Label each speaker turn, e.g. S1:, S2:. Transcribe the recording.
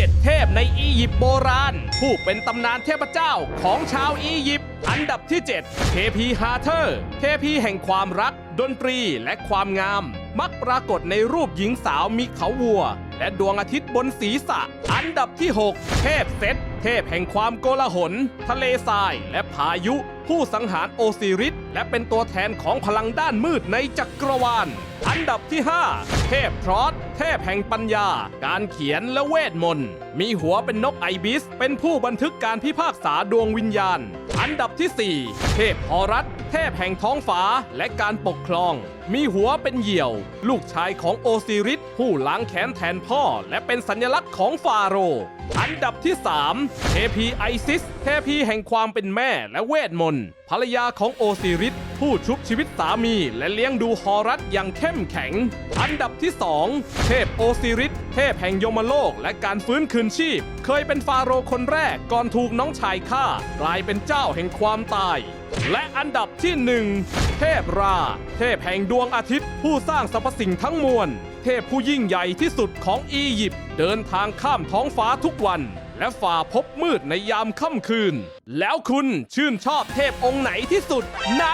S1: 7 เทพในอียิปต์โบราณ ผู้เป็นตำนานเทพเจ้าของชาวอียิปต์อันดับที่ 7 เทพีฮาเธอร์ เทพีแห่งความรัก ดนตรีและความงาม มักปรากฏในรูปหญิงสาวมีเขาวัว และดวงอาทิตย์บนศีรษะ อันดับที่ 6 เทพเซตเทพแห่งความโกลาหล ทะเลทรายและพายุ ผู้สังหารโอซิริสและเป็นตัวแทนของพลังด้านมืดในจักรวาล อันดับที่5เทพทรอสเทพแห่งปัญญา การเขียนและเวทมนต์ มีหัวเป็นนกไอบิส เป็นผู้บันทึกการพิพากษาดวงวิญญาณ อันดับที่ 4 เทพฮอรัสเทพแห่งท้องฟ้าและการปกครอง มีหัวเป็นเหยี่ยว ลูกชายของโอซิริสผู้ล้างแค้นแทนพ่อ และเป็นสัญลักษณ์ของฟาโรห์อันดับที่ 3 เทพีไอซิส เทพีแห่งความเป็นแม่และเวทมนต์ภรรยาของโอซิริส ผู้ชุบชีวิตสามี และเลี้ยงดูฮอรัสอย่างเข้มแข็ง อันดับที่ 2 เทพโอซิริสเทพแห่งยมโลกและการฟื้นคืนชีพ เคยเป็นฟาโรห์คนแรกก่อนถูกน้องชายฆ่า กลายเป็นเจ้าแห่งความตาย และอันดับที่หนึ่งเทพรา เทพแห่งดวงอาทิตย์ ผู้สร้างสรรพสิ่งทั้งมวล เทพผู้ยิ่งใหญ่ที่สุดของอียิปต์เดินทางข้ามท้องฟ้าทุกวัน และฝ่าพบมืดในยามค่ำคืน แล้วคุณชื่นชอบเทพองค์ไหนที่สุดใน